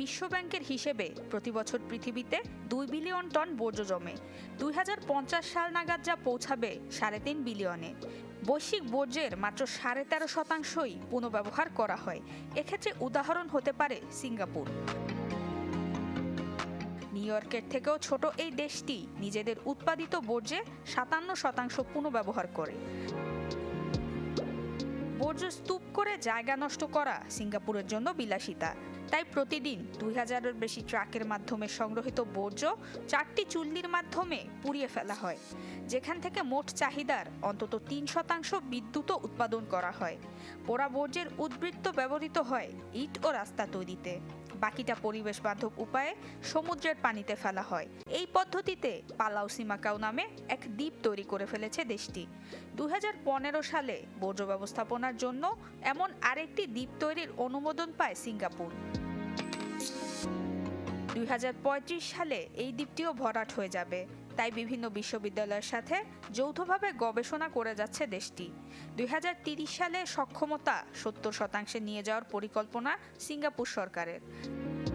বিশ্বব্যাংকের হিসেবে প্রতি বছর পৃথিবীতে দুই বিলিয়ন টন বর্জ্য জমে। দুই হাজার পঞ্চাশ সাল নাগাদ যা পৌঁছাবে সাড়ে তিন বিলিয়নে। বৈশ্বিক বর্জ্যের মাত্র সাড়ে তেরো শতাংশই পুনর্ব্যবহার করা হয়। এক্ষেত্রে উদাহরণ হতে পারে সিঙ্গাপুর। নিউ ইয়র্কের থেকেও ছোট এই দেশটি নিজেদের উৎপাদিত বর্জ্যে সাতান্ন শতাংশ পুনর্ব্যবহার করে। বর্জ্য স্তূপ করে জায়গা নষ্ট করা সিঙ্গাপুরের জন্য বিলাসিতা। তাই প্রতিদিন দুই হাজারের বেশি ট্রাকের মাধ্যমে সংগ্রহিত বর্জ্য চারটি চুল্লির মাধ্যমে পুড়িয়ে ফেলা হয়, যেখান থেকে মোট চাহিদার অন্তত তিন শতাংশ বিদ্যুৎ উৎপাদন করা হয়। পোড়া বর্জ্যের উদ্বৃত্ত ব্যবহৃত হয় ইট ও রাস্তা তৈরিতে। বাকিটা পরিবেশ বান্ধব উপায়ে সমুদ্রের পানিতে ফেলা হয়। এই পদ্ধতিতে পালাউ সিমাকাও নামে এক দ্বীপ তৈরি করে ফেলেছে দেশটি। দুই হাজার পনেরো সালে বর্জ্য ব্যবস্থাপনার জন্য এমন আরেকটি দ্বীপ তৈরির অনুমোদন পায় সিঙ্গাপুর। দুই হাজার পঁয়ত্রিশ সালে এই দ্বীপটিও ভরাট হয়ে যাবে। তাই বিভিন্ন বিশ্ববিদ্যালয়ের সাথে যৌথভাবে গবেষণা করে যাচ্ছে দেশটি। দুই সালে সক্ষমতা সত্তর শতাংশে নিয়ে যাওয়ার পরিকল্পনা সিঙ্গাপুর সরকারের।